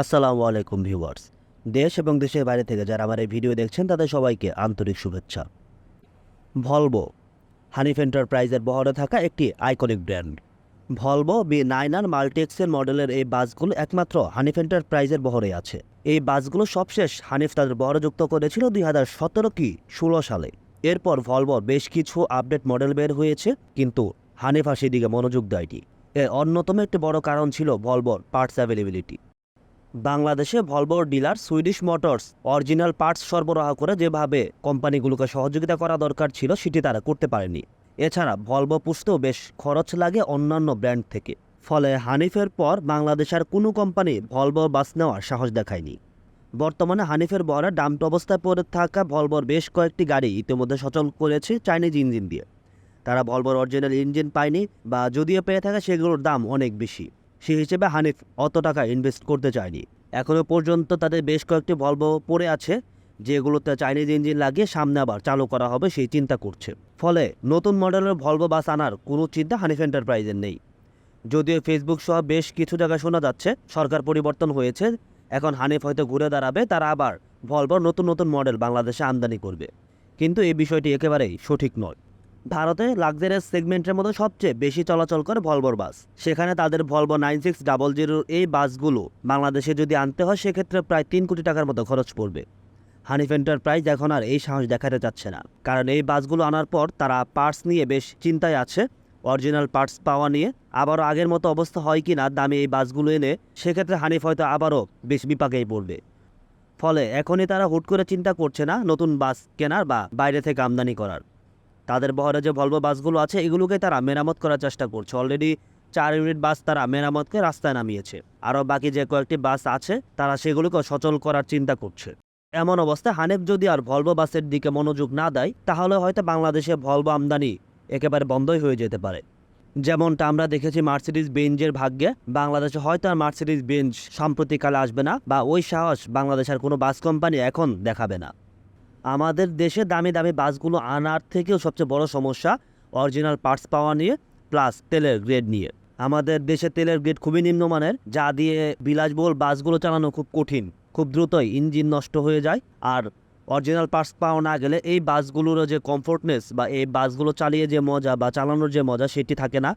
আসসালামু আলাইকুম ভিউয়ার্স। দেশ এবং দেশের বাইরে থেকে যারা আমার এই ভিডিও দেখছেন, তাদের সবাইকে আন্তরিক শুভেচ্ছা। ভলভো, হানিফ এন্টারপ্রাইজের বহরে থাকা একটি iconic brand. Volvo B nine আর মাল্টিএক্সেল মডেলের এই বাসগুলো একমাত্র হানিফ এন্টারপ্রাইজের বহরে আছে। এই বাসগুলো সবশেষ হানিফ তাদের বহরে যুক্ত করেছিল দুই হাজার সতেরো কি ষোলো সালে। এরপর ভলভোর বেশ কিছু আপডেট মডেল বের হয়েছে, কিন্তু হানিফ সেদিকে মনোযোগ দেয়নি। এর অন্যতম একটি বড় কারণ ছিল ভলভোর পার্টস অ্যাভেলেবিলিটি। বাংলাদেশে ভলভোর dealer Swedish Motors original parts সরবরাহ করে যেভাবে কোম্পানিগুলোকে সহযোগিতা করা দরকার ছিল, সেটি তারা করতে পারেনি। এছাড়া ভলভো পুষতেও বেশ খরচ লাগে অন্যান্য ব্র্যান্ড থেকে। ফলে হানিফের পর বাংলাদেশ আর কোনো কোম্পানি ভলভো বাস নেওয়ার সাহস দেখায়নি। বর্তমানে হানিফের বহরে ডাম্প অবস্থায় পড়ে থাকা ভলভোর বেশ কয়েকটি গাড়ি ইতিমধ্যে সচল করেছে চাইনিজ ইঞ্জিন দিয়ে। তারা ভলভোর অরিজিনাল ইঞ্জিন পায়নি বা যদিও পেয়ে থাকে, সেগুলোর দাম অনেক বেশি। সেই হিসেবে হানিফ অত টাকা ইনভেস্ট করতে চায়নি। এখনও পর্যন্ত তাদের বেশ কয়েকটি ভলভো পড়ে আছে, যেগুলোতে চাইনিজ ইঞ্জিন লাগিয়ে সামনে আবার চালু করা হবে সেই চিন্তা করছে। ফলে নতুন মডেলের ভলভো বাস আনার কোনো চিন্তা হানিফ এন্টারপ্রাইজের নেই। যদিও ফেসবুক সহ বেশ কিছু জায়গায় শোনা যাচ্ছে, সরকার পরিবর্তন হয়েছে, এখন হানিফ হয়তো ঘুরে দাঁড়াবে, তারা আবার ভলভোর নতুন নতুন মডেল বাংলাদেশে আমদানি করবে। কিন্তু এই বিষয়টি একেবারেই সঠিক নয়। ভারতে লাক্সারিয়াস সেগমেন্টের মধ্যে সবচেয়ে বেশি চলাচল করে ভলভোর বাস। সেখানে তাদের ভলভো নাইন সিক্স ডাবল জিরোর এই বাসগুলো বাংলাদেশে যদি আনতে হয়, সেক্ষেত্রে প্রায় তিন কোটি টাকার মতো খরচ পড়বে। হানিফ এন্টারপ্রাইজ এখন আর এই সাহস দেখাতে যাচ্ছে না। কারণ এই বাসগুলো আনার পর তারা পার্টস নিয়ে বেশ চিন্তায় আছে। অরিজিনাল পার্টস পাওয়া নিয়ে আবারও আগের মতো অবস্থা হয় কি না দামে এই বাসগুলো এনে সেক্ষেত্রে হানিফ হয়তো আবারও বেশ বিপাকেই পড়বে। ফলে এখনই তারা হুট করে চিন্তা করছে না নতুন বাস কেনার বা বাইরে থেকে আমদানি করার। তাদের বহরে যে ভলভো বাসগুলো আছে, এগুলোকে তারা মেরামত করার চেষ্টা করছে। অলরেডি চার ইউনিট বাস তারা মেরামতকে রাস্তায় নামিয়েছে। আরও বাকি যে কয়েকটি বাস আছে, তারা সেগুলোকে সচল করার চিন্তা করছে। এমন অবস্থায় হানেফ যদি আর ভলভো বাসের দিকে মনোযোগ না দেয়, তাহলে হয়তো বাংলাদেশে ভলভো আমদানি একেবারে বন্ধই হয়ে যেতে পারে। যেমনটা আমরা দেখেছি মার্সিডিজ বেঞ্জের ভাগ্যে, বাংলাদেশে হয়তো আর মার্সিডিজ বেঞ্জ সাম্প্রতিককালে আসবে না বা ওই সাহস বাংলাদেশের কোনো বাস কোম্পানি এখন দেখাবে না। আমাদের দেশে দামি দামি বাসগুলো আনার থেকেও সবচেয়ে বড় সমস্যা অরিজিনাল পার্টস পাওয়া নিয়ে, প্লাস তেলের গ্রেড নিয়ে। আমাদের দেশে তেলের গ্রেড খুবই নিম্নমানের, যা দিয়ে বিলাসবহুল বাসগুলো চালানো খুব কঠিন, খুব দ্রুতই ইঞ্জিন নষ্ট হয়ে যায়, আর অরিজিনাল পার্টস পাওয়া না গেলে এই বাসগুলোর যে কমফোর্টনেস বা এই বাসগুলো চালিয়ে যে মজা বা চালানোর যে মজা সেটি থাকে না।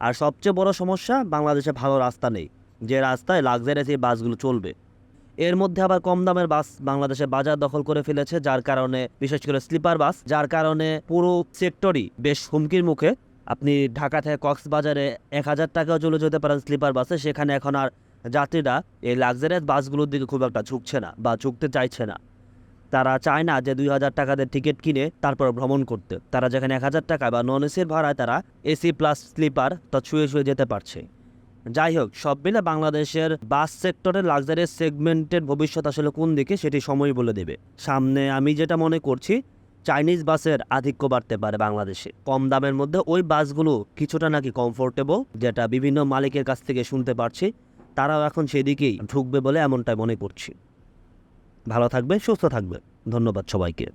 আর সবচেয়ে বড় সমস্যা, বাংলাদেশে ভালো রাস্তা নেই, যে রাস্তায় লাক্সারিয়াস এই বাসগুলো চলবে। এর মধ্যে আবার কম দামের বাস বাংলাদেশে বাজার দখল করে ফেলেছে, যার কারণে, বিশেষ করে স্লিপার বাস, যার কারণে পুরো সেক্টরই বেশ হুমকির মুখে। আপনি ঢাকা থেকে কক্সবাজারে এক হাজার টাকাও চলে যেতে পারেন স্লিপার বাসে, সেখানে এখন আর যাত্রীরা এই লাক্সারিয়াস বাসগুলোর দিকে খুব একটা ঝুঁকছে না বা ঝুঁকতে চাইছে না। তারা চায় না যে দুই হাজার টাকাদের টিকিট কিনে তারপর ভ্রমণ করতে। তারা যেখানে এক হাজার টাকা বা নন এসির ভাড়ায় তারা এসি প্লাস স্লিপার তা ছুঁয়ে ছুঁয়ে যেতে পারছে। যাই হোক, সব মিলে বাংলাদেশের বাস সেক্টরের লাক্সারিয়াস সেগমেন্টের ভবিষ্যৎ আসলে কোন দিকে সেটি সময় বলে দেবে। সামনে আমি যেটা মনে করছি চাইনিজ বাসের আধিক্য বাড়তে পারে বাংলাদেশে। কম দামের মধ্যে ওই বাসগুলো কিছুটা নাকি কমফোর্টেবল যেটা বিভিন্ন মালিকের কাছ থেকে শুনতে পারছি, তারাও এখন সেদিকেই ঢুকবে বলে এমনটাই মনে করছি। ভালো থাকবে সুস্থ থাকবে ধন্যবাদ সবাইকে।